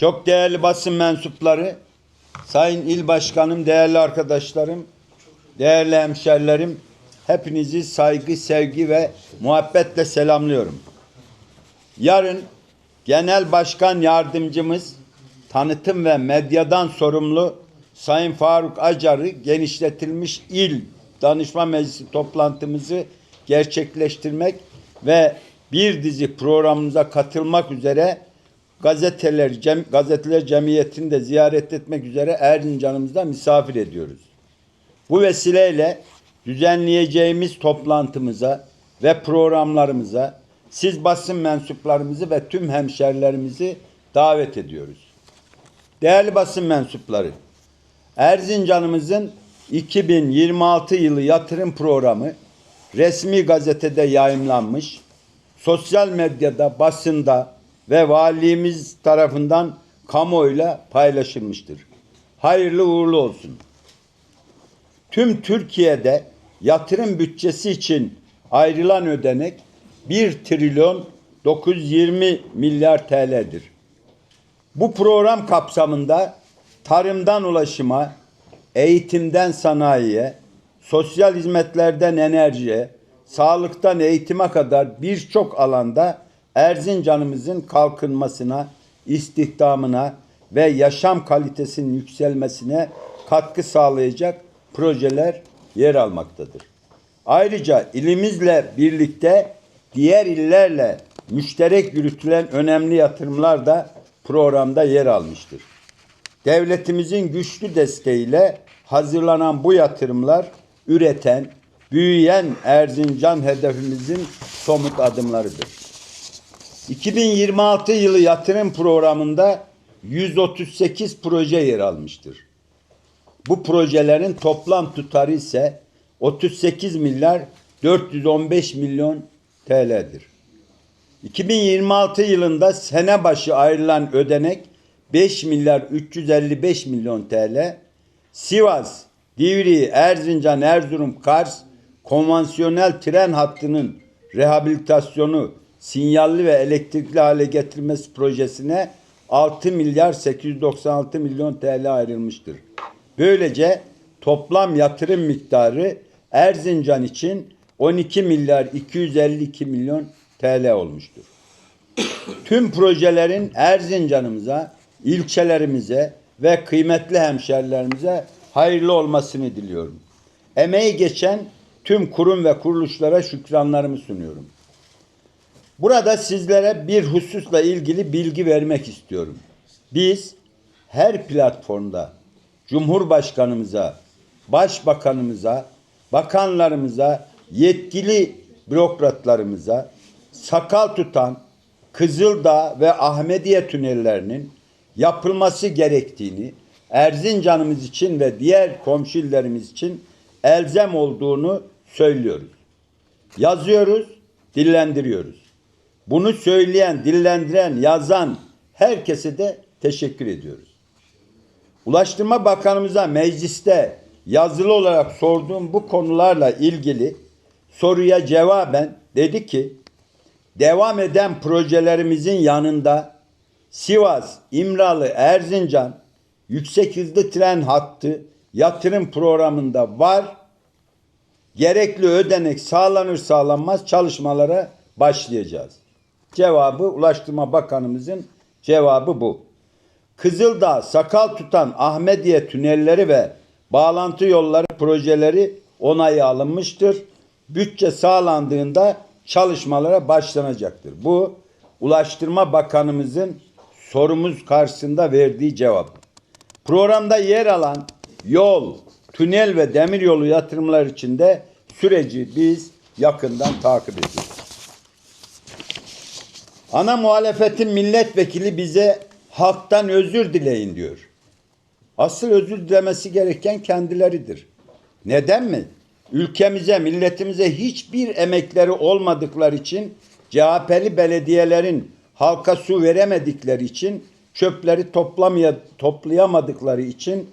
Çok değerli basın mensupları, Sayın İl Başkanım, değerli arkadaşlarım, değerli hemşerilerim, hepinizi saygı, sevgi ve muhabbetle selamlıyorum. Yarın Genel Başkan Yardımcımız, tanıtım ve medyadan sorumlu Sayın Faruk Acar'ı genişletilmiş il danışma meclisi toplantımızı gerçekleştirmek ve bir dizi programımıza katılmak üzere gazeteler, cem, gazeteler cemiyetini de ziyaret etmek üzere Erzincan'ımızda misafir ediyoruz. Bu vesileyle düzenleyeceğimiz toplantımıza ve programlarımıza siz basın mensuplarımızı ve tüm hemşerilerimizi davet ediyoruz. Değerli basın mensupları, Erzincan'ımızın 2026 yılı yatırım programı resmi gazetede yayımlanmış, sosyal medyada, basında ve valiliğimiz tarafından kamuoyuyla paylaşılmıştır. Hayırlı uğurlu olsun. Tüm Türkiye'de yatırım bütçesi için ayrılan ödenek 1 trilyon 920 milyar TL'dir. Bu program kapsamında tarımdan ulaşıma, eğitimden sanayiye, sosyal hizmetlerden enerjiye, sağlıktan eğitime kadar birçok alanda Erzincan'ımızın kalkınmasına, istihdamına ve yaşam kalitesinin yükselmesine katkı sağlayacak projeler yer almaktadır. Ayrıca ilimizle birlikte diğer illerle müşterek yürütülen önemli yatırımlar da programda yer almıştır. Devletimizin güçlü desteğiyle hazırlanan bu yatırımlar üreten, büyüyen Erzincan hedefimizin somut adımlarıdır. 2026 yılı yatırım programında 138 proje yer almıştır. Bu projelerin toplam tutarı ise 38 milyar 415 milyon TL'dir. 2026 yılında sene başı ayrılan ödenek 5 milyar 355 milyon TL. Sivas, Divri, Erzincan, Erzurum, Kars konvansiyonel tren hattının rehabilitasyonu, sinyalli ve elektrikli hale getirilmesi projesine 6 milyar 896 milyon TL ayrılmıştır. Böylece toplam yatırım miktarı Erzincan için 12 milyar 252 milyon TL olmuştur. Tüm projelerin Erzincan'ımıza, ilçelerimize ve kıymetli hemşerilerimize hayırlı olmasını diliyorum. Emeği geçen tüm kurum ve kuruluşlara şükranlarımı sunuyorum. Burada sizlere bir hususla ilgili bilgi vermek istiyorum. Biz her platformda Cumhurbaşkanımıza, Başbakanımıza, bakanlarımıza, yetkili bürokratlarımıza sakal tutan Kızıldağ ve Ahmediye tünellerinin yapılması gerektiğini Erzincan'ımız için ve diğer komşu illerimiz için elzem olduğunu söylüyoruz. Yazıyoruz, dillendiriyoruz. Bunu söyleyen, dillendiren, yazan herkese de teşekkür ediyoruz. Ulaştırma Bakanımıza mecliste yazılı olarak sorduğum bu konularla ilgili soruya cevaben dedi ki devam eden projelerimizin yanında Sivas, İmralı, Erzincan yüksek hızlı tren hattı yatırım programında var. Gerekli ödenek sağlanır sağlanmaz çalışmalara başlayacağız. Cevabı Ulaştırma Bakanımızın cevabı bu. Kızıldağ, Sakal Tutan, Ahmediye tünelleri ve bağlantı yolları projeleri onayı alınmıştır. Bütçe sağlandığında çalışmalara başlanacaktır. Bu Ulaştırma Bakanımızın sorumuz karşısında verdiği cevap. Programda yer alan yol, tünel ve demiryolu yatırımlar içinde süreci biz yakından takip ediyoruz. Ana muhalefetin milletvekili bize halktan özür dileyin diyor. Asıl özür dilemesi gereken kendileridir. Neden mi? Ülkemize, milletimize hiçbir emekleri olmadıkları için CHP'li belediyelerin halka su veremedikleri için çöpleri toplamaya, toplayamadıkları için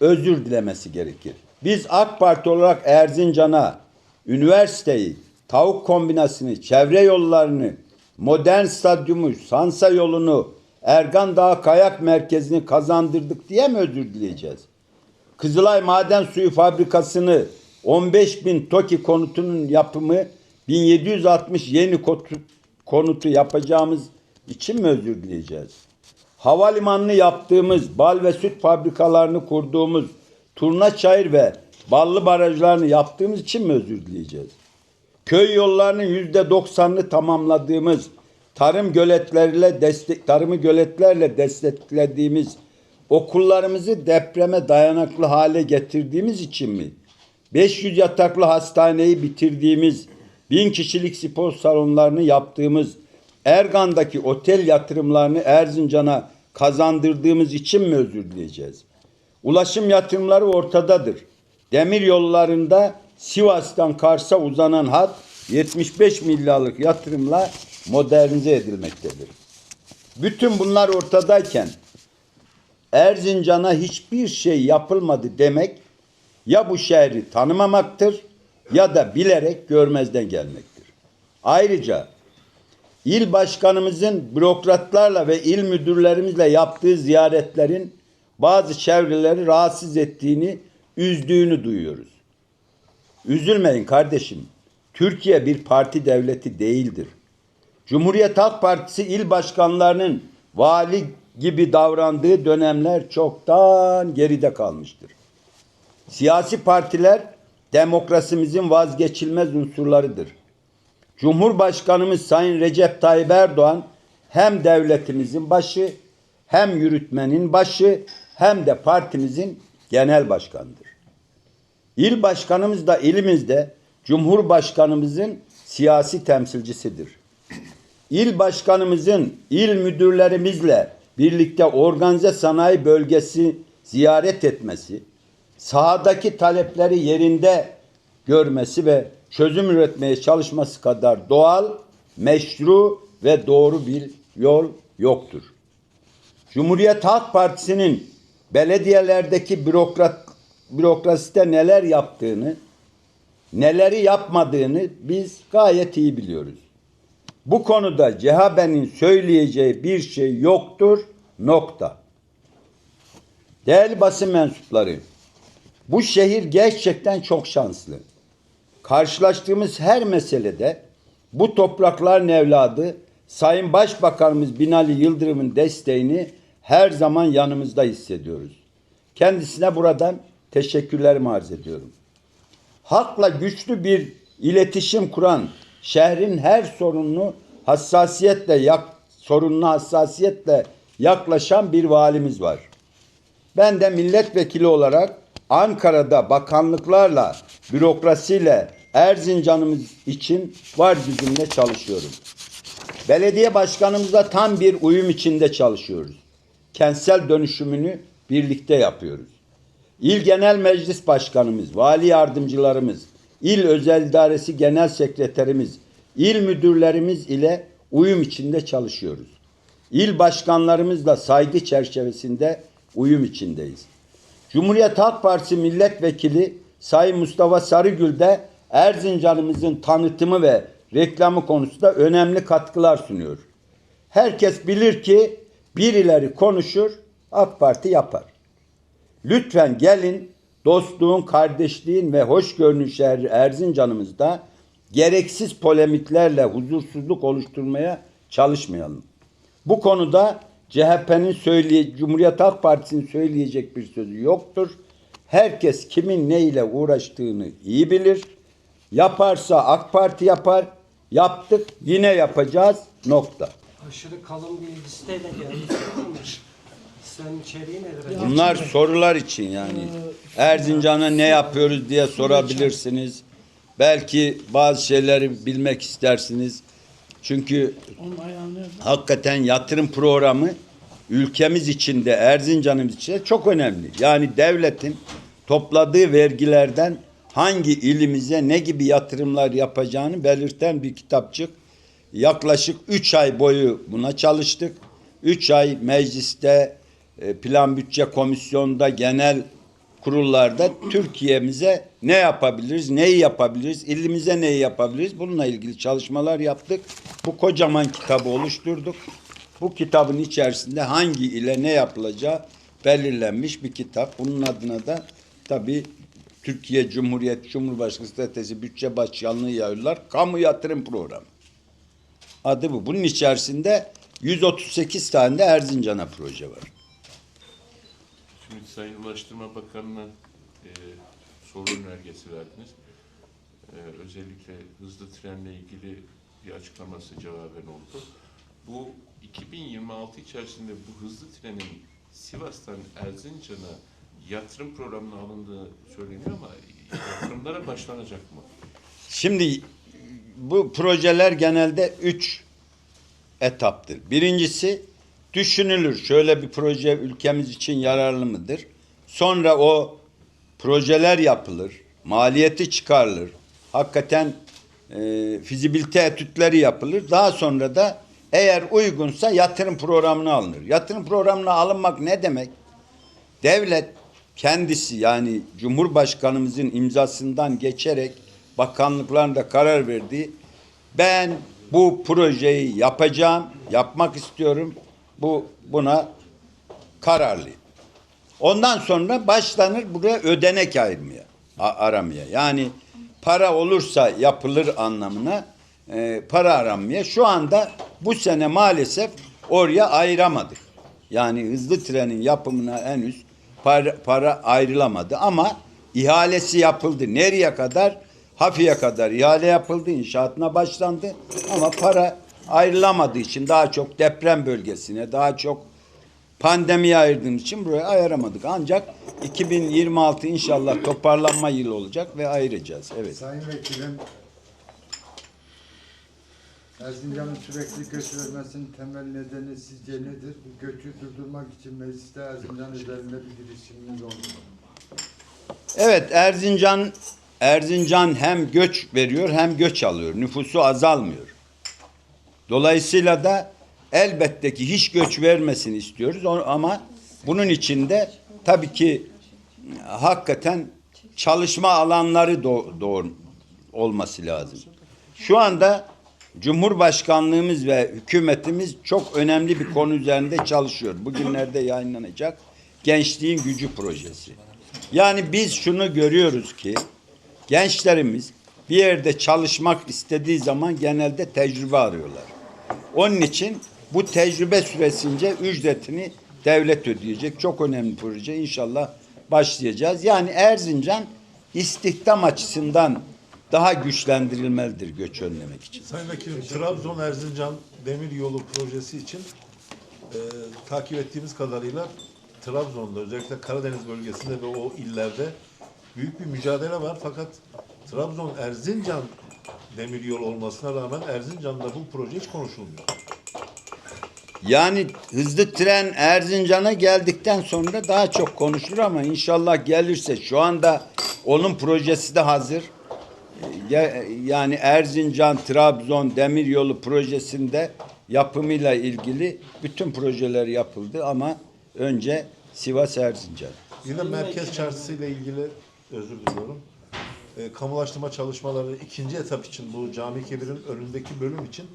özür dilemesi gerekir. Biz AK Parti olarak Erzincan'a üniversiteyi, tavuk kombinasını, çevre yollarını, modern stadyumu, Sansa yolunu, Ergan Dağı Kayak Merkezi'ni kazandırdık diye mi özür dileyeceğiz? Kızılay Maden Suyu Fabrikası'nı 15 bin TOKİ konutunun yapımı 1760 yeni konutu yapacağımız için mi özür dileyeceğiz? Havalimanını yaptığımız, bal ve süt fabrikalarını kurduğumuz, Turnaçayır ve Ballı barajlarını yaptığımız için mi özür dileyeceğiz? Köy yollarının yüzde doksanını tamamladığımız, tarım göletleriyle destek, tarımı göletlerle desteklediğimiz, okullarımızı depreme dayanıklı hale getirdiğimiz için mi? 500 yataklı hastaneyi bitirdiğimiz, 1000 kişilik spor salonlarını yaptığımız, Ergan'daki otel yatırımlarını Erzincan'a kazandırdığımız için mi özür dileyeceğiz? Ulaşım yatırımları ortadadır. Demir yollarında Sivas'tan Kars'a uzanan hat 75 milyarlık yatırımla modernize edilmektedir. Bütün bunlar ortadayken Erzincan'a hiçbir şey yapılmadı demek ya bu şehri tanımamaktır ya da bilerek görmezden gelmektir. Ayrıca il başkanımızın bürokratlarla ve il müdürlerimizle yaptığı ziyaretlerin bazı çevreleri rahatsız ettiğini, üzdüğünü duyuyoruz. Üzülmeyin kardeşim. Türkiye bir parti devleti değildir. Cumhuriyet Halk Partisi il başkanlarının vali gibi davrandığı dönemler çoktan geride kalmıştır. Siyasi partiler demokrasimizin vazgeçilmez unsurlarıdır. Cumhurbaşkanımız Sayın Recep Tayyip Erdoğan hem devletimizin başı, hem yürütmenin başı, hem de partimizin genel başkanıdır. İl başkanımız da ilimizde Cumhurbaşkanımızın siyasi temsilcisidir. İl başkanımızın il müdürlerimizle birlikte organize sanayi bölgesi ziyaret etmesi, sahadaki talepleri yerinde görmesi ve çözüm üretmeye çalışması kadar doğal, meşru ve doğru bir yol yoktur. Cumhuriyet Halk Partisi'nin belediyelerdeki bürokrat bürokraside neler yaptığını, neleri yapmadığını biz gayet iyi biliyoruz. Bu konuda CHP'nin söyleyeceği bir şey yoktur. Nokta. Değerli basın mensupları, bu şehir gerçekten çok şanslı. Karşılaştığımız her meselede bu toprakların evladı Sayın Başbakanımız Binali Yıldırım'ın desteğini her zaman yanımızda hissediyoruz. Kendisine buradan teşekkürlerimi arz ediyorum. Halkla güçlü bir iletişim kuran, şehrin her sorununu hassasiyetle yak, sorununa hassasiyetle yaklaşan bir valimiz var. Ben de milletvekili olarak Ankara'da bakanlıklarla, bürokrasiyle Erzincan'ımız için var gücümle çalışıyorum. Belediye başkanımızla tam bir uyum içinde çalışıyoruz. Kentsel dönüşümünü birlikte yapıyoruz. İl Genel Meclis Başkanımız, vali yardımcılarımız, il özel idaresi genel sekreterimiz, il müdürlerimiz ile uyum içinde çalışıyoruz. İl başkanlarımızla saygı çerçevesinde uyum içindeyiz. Cumhuriyet Halk Partisi milletvekili Sayın Mustafa Sarıgül de Erzincan'ımızın tanıtımı ve reklamı konusunda önemli katkılar sunuyor. Herkes bilir ki birileri konuşur, AK Parti yapar. Lütfen gelin dostluğun, kardeşliğin ve hoşgörünün şehri Erzincan'ımızda gereksiz polemiklerle huzursuzluk oluşturmaya çalışmayalım. Bu konuda CHP'nin söyleye Cumhuriyet Halk Partisi'nin söyleyecek bir sözü yoktur. Herkes kimin ne ile uğraştığını iyi bilir. Yaparsa AK Parti yapar. Yaptık yine yapacağız. Nokta. Aşırı kalın bir listeyle geldi. Sen içeriği nedir? Bunlar sorular için yani. Erzincan'a ne yapıyoruz diye sorabilirsiniz. Belki bazı şeyleri bilmek istersiniz. Çünkü hakikaten yatırım programı ülkemiz içinde, Erzincan'ımız için çok önemli. Yani devletin topladığı vergilerden hangi ilimize ne gibi yatırımlar yapacağını belirten bir kitapçık. Yaklaşık 3 ay boyu buna çalıştık. 3 ay mecliste, plan bütçe komisyonunda, genel kurullarda Türkiye'mize ne yapabiliriz, neyi yapabiliriz, ilimize neyi yapabiliriz bununla ilgili çalışmalar yaptık. Bu kocaman kitabı oluşturduk. Bu kitabın içerisinde hangi ile ne yapılacağı belirlenmiş bir kitap. Bunun adına da tabii Türkiye Cumhuriyet Cumhurbaşkanı Stratejisi Bütçe Başkanlığı yayıyorlar. Kamu Yatırım Programı. Adı bu. Bunun içerisinde 138 tane de Erzincan'a proje var. Şimdi Sayın Ulaştırma Bakanı'na e, soru önergesi verdiniz. E, özellikle hızlı trenle ilgili bir açıklaması cevaben oldu. Bu 2026 içerisinde bu hızlı trenin Sivas'tan Erzincan'a yatırım programına alındığı söyleniyor ama yatırımlara başlanacak mı? Şimdi bu projeler genelde üç etaptır. Birincisi düşünülür. Şöyle bir proje ülkemiz için yararlı mıdır? Sonra o projeler yapılır. Maliyeti çıkarılır. Hakikaten e, fizibilite etütleri yapılır. Daha sonra da eğer uygunsa yatırım programına alınır. Yatırım programına alınmak ne demek? Devlet kendisi yani Cumhurbaşkanımızın imzasından geçerek bakanlıkların da karar verdiği ben bu projeyi yapacağım, yapmak istiyorum. Bu buna kararlıyım. Ondan sonra başlanır buraya ödenek ayırmaya, aramaya. Yani para olursa yapılır anlamına e, para aranmaya. Şu anda bu sene maalesef oraya ayıramadık. Yani hızlı trenin yapımına henüz para, para ayrılamadı ama ihalesi yapıldı. Nereye kadar? Hafiye kadar ihale yapıldı, inşaatına başlandı ama para ayrılamadığı için daha çok deprem bölgesine, daha çok pandemiye ayırdığımız için buraya ayıramadık. Ancak 2026 inşallah toparlanma yılı olacak ve ayıracağız. Evet. Sayın Vekilim, Erzincan'ın sürekli göç vermesinin temel nedeni sizce nedir? Bu göçü durdurmak için mecliste Erzincan üzerinde bir girişiminiz oldu? Evet Erzincan Erzincan hem göç veriyor hem göç alıyor. Nüfusu azalmıyor. Dolayısıyla da elbette ki hiç göç vermesini istiyoruz ama bunun içinde tabii ki e, hakikaten çalışma alanları do- doğur olması lazım. Şu anda Cumhurbaşkanlığımız ve hükümetimiz çok önemli bir konu üzerinde çalışıyor. Bugünlerde yayınlanacak Gençliğin Gücü projesi. Yani biz şunu görüyoruz ki gençlerimiz bir yerde çalışmak istediği zaman genelde tecrübe arıyorlar. Onun için bu tecrübe süresince ücretini devlet ödeyecek. Çok önemli proje. İnşallah başlayacağız. Yani Erzincan istihdam açısından daha güçlendirilmelidir göç önlemek için. Sayın Vekilim, Trabzon Erzincan Demir Yolu projesi için e, takip ettiğimiz kadarıyla Trabzon'da özellikle Karadeniz bölgesinde ve o illerde büyük bir mücadele var. Fakat Trabzon Erzincan demir yol olmasına rağmen Erzincan'da bu proje hiç konuşulmuyor. Yani hızlı tren Erzincan'a geldikten sonra daha çok konuşulur ama inşallah gelirse şu anda onun projesi de hazır. Ya- Yani Erzincan, Trabzon demiryolu projesinde yapımıyla ilgili bütün projeler yapıldı ama önce Sivas Erzincan. Sayın merkez çarşısı ile ilgili özür diliyorum. E, kamulaştırma çalışmaları ikinci etap için bu Cami Kebir'in önündeki bölüm için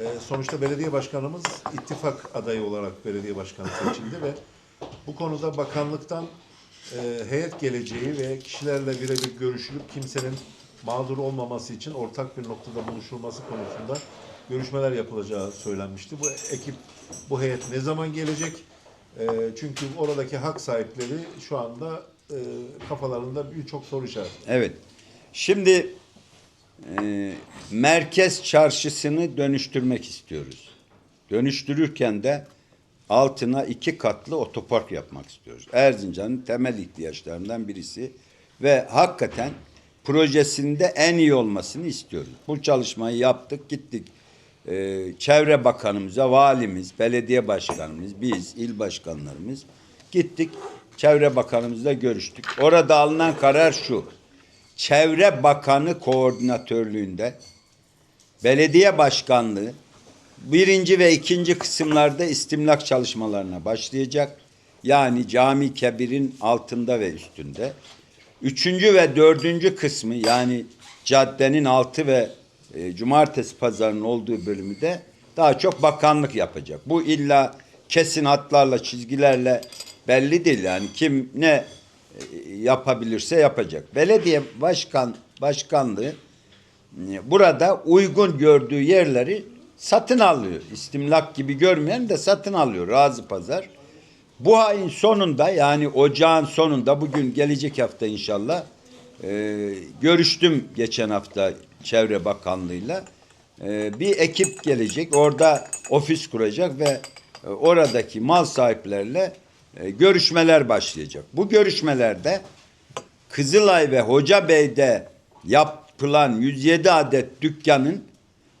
e, sonuçta belediye başkanımız ittifak adayı olarak belediye başkanı seçildi ve bu konuda bakanlıktan e, heyet geleceği ve kişilerle birebir görüşülüp kimsenin mağdur olmaması için ortak bir noktada buluşulması konusunda görüşmeler yapılacağı söylenmişti. Bu ekip, bu heyet ne zaman gelecek? E, çünkü oradaki hak sahipleri şu anda e, kafalarında birçok soru işareti. Evet. Şimdi e, merkez çarşısını dönüştürmek istiyoruz. Dönüştürürken de altına iki katlı otopark yapmak istiyoruz. Erzincan'ın temel ihtiyaçlarından birisi ve hakikaten projesinde en iyi olmasını istiyoruz. Bu çalışmayı yaptık, gittik. E, Çevre Bakanımıza, valimiz, belediye başkanımız, biz, il başkanlarımız gittik. Çevre Bakanımızla görüştük. Orada alınan karar şu. Çevre Bakanı koordinatörlüğünde belediye başkanlığı birinci ve ikinci kısımlarda istimlak çalışmalarına başlayacak. Yani cami kebirin altında ve üstünde. Üçüncü ve dördüncü kısmı yani caddenin altı ve e, cumartesi pazarının olduğu bölümü de daha çok bakanlık yapacak. Bu illa kesin hatlarla, çizgilerle belli değil. Yani kim ne e, yapabilirse yapacak. Belediye başkan başkanlığı e, burada uygun gördüğü yerleri satın alıyor. İstimlak gibi görmeyen de satın alıyor. Razı Pazar. Bu ayın sonunda yani ocağın sonunda bugün gelecek hafta inşallah e, görüştüm geçen hafta Çevre Bakanlığı'yla. E, bir ekip gelecek orada ofis kuracak ve e, oradaki mal sahiplerle e, görüşmeler başlayacak. Bu görüşmelerde Kızılay ve Hocabey'de yapılan 107 adet dükkanın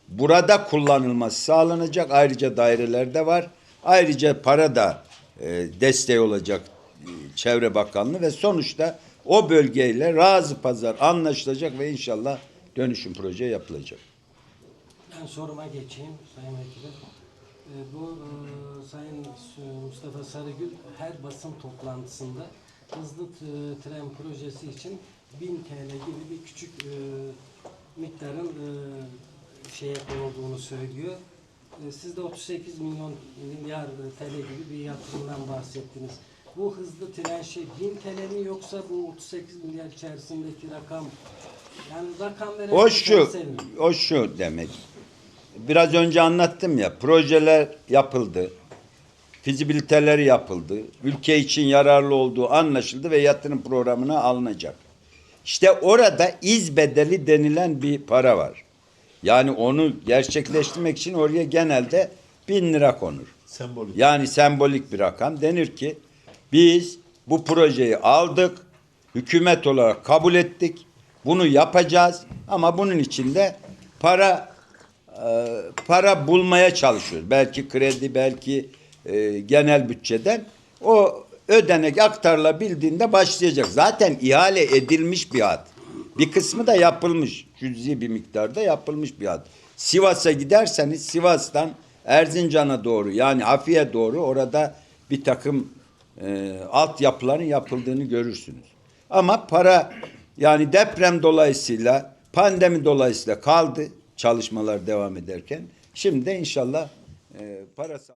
burada kullanılması sağlanacak. Ayrıca dairelerde var. Ayrıca para da e, desteği olacak e, Çevre Bakanlığı ve sonuçta o bölgeyle Razı Pazar anlaşılacak ve inşallah dönüşüm proje yapılacak. Ben soruma geçeyim Sayın Vekilim. Ee, bu e, Sayın Mustafa Sarıgül her basın toplantısında hızlı t- tren projesi için 1000 TL gibi bir küçük e, miktarın e, şeye konulduğunu söylüyor. E, siz de 38 milyon milyar TL gibi bir yatırımdan bahsettiniz. Bu hızlı tren şey 1000 TL mi yoksa bu 38 milyar içerisindeki rakam yani rakam veren O şu, o şu demek. Biraz önce anlattım ya, projeler yapıldı. Fizibiliteleri yapıldı. Ülke için yararlı olduğu anlaşıldı ve yatırım programına alınacak. İşte orada iz bedeli denilen bir para var. Yani onu gerçekleştirmek için oraya genelde bin lira konur. Sembolik. Yani sembolik bir rakam. Denir ki biz bu projeyi aldık, hükümet olarak kabul ettik, bunu yapacağız ama bunun için de para para bulmaya çalışıyoruz. Belki kredi, belki e, genel bütçeden o ödenek aktarılabildiğinde başlayacak. Zaten ihale edilmiş bir hat. Bir kısmı da yapılmış. Cüzi bir miktarda yapılmış bir hat. Sivas'a giderseniz Sivas'tan Erzincan'a doğru yani Hafiye doğru orada bir takım e, altyapıların yapıldığını görürsünüz. Ama para yani deprem dolayısıyla pandemi dolayısıyla kaldı çalışmalar devam ederken. Şimdi de inşallah e, parasal...